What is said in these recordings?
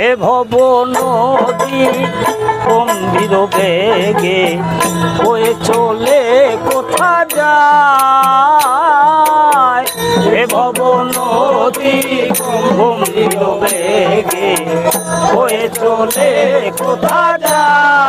এ ভব নদী গম্ভীর বেগে বয়ে চলে কোথা যায়? এ ভব নদী গম্ভীর বেগে বয়ে চলে কোথা যায়?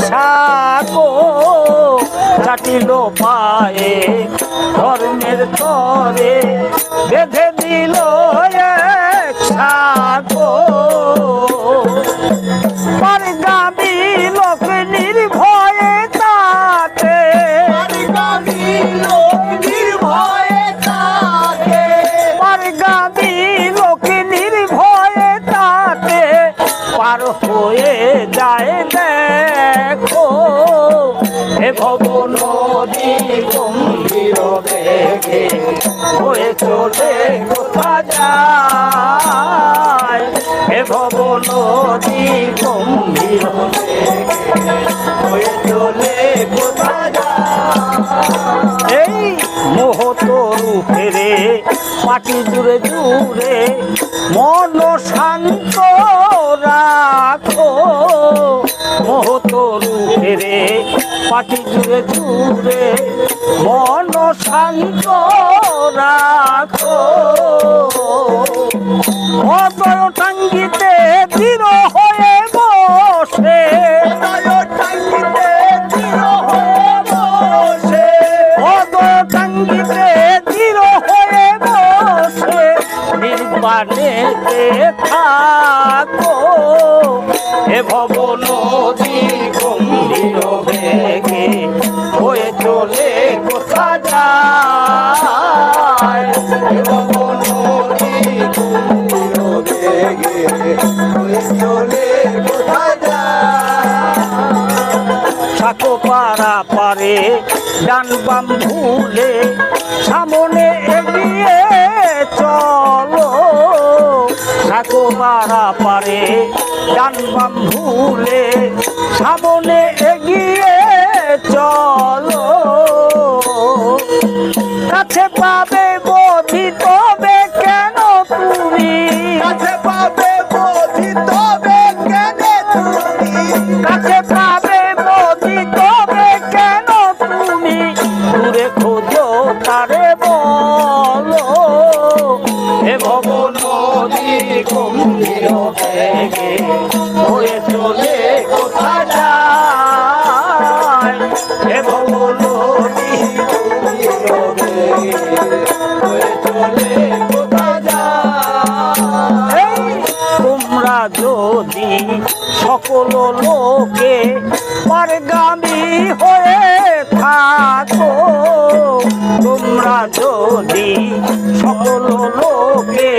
সাগো চাটিল পায়ে ধর্মের তরে বেঁধে দিল এক পারগামী লোক নির্ভয়ে তাতে পারগামী লোক নির্ভয়ে তাতে পার হয়ে যায় নদী গম্ভীর বেগে হয়ে চলে কোথা যায়? হে ভব নদী গম্ভীর বেগে হয়ে চলে কোথা যায়? এই ফেরে পাটি জুড়ে জুড়ে মন শান্ত রাখো। মোহতরু ফেরে পাটি জুড়ে জুড়ে মন শান্ত রাখো। অদয় টাঙ্গিতে দৃঢ় হয়ে বসে। অদয় টাঙ্গিতে দৃঢ় হয়ে বসে। নির্বাণেতে থাকো। হে ভব সাকো পাড়া পারে ডান বাম ভুলে সামনে এগিয়ে চলো। সাকো পাড়া পারে ডান বাম ভুলে সামনে এগিয়ে চলো। কাছে পাবে বধি তবে কেন তুমি? কাছে পাবে বোঝি তবে কেনে তুমি? কাছে পাবে বধি তবে কেন তুমি? দূরে খোঁজো তারে বলো। হে ভব নদী গম্ভীর হয়ে চলে লোকে, পারগামী হয়ে থাকো। তোমরা যদি সকল লোকে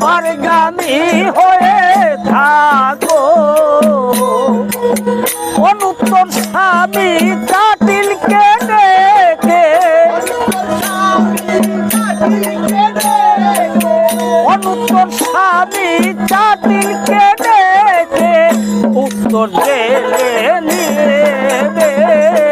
পারগামী হয়ে থাকো। অনুত্তর স্বামী জাতিলকে ডেকে। অনুত্তর স্বামী জাতিলকে ডেকে। উত্তর জেলে নিয়ে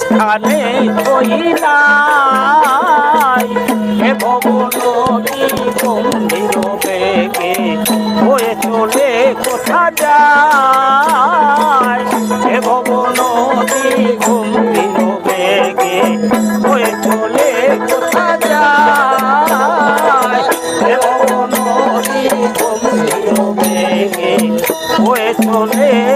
স্থানে হইলাই হে ভবন মন্দির বেগে হয়ে চলে কোথা যায়? হে ভবন বেগে হয়ে চলে কোথা যায়? হে ভবন বেগে হয়ে চলে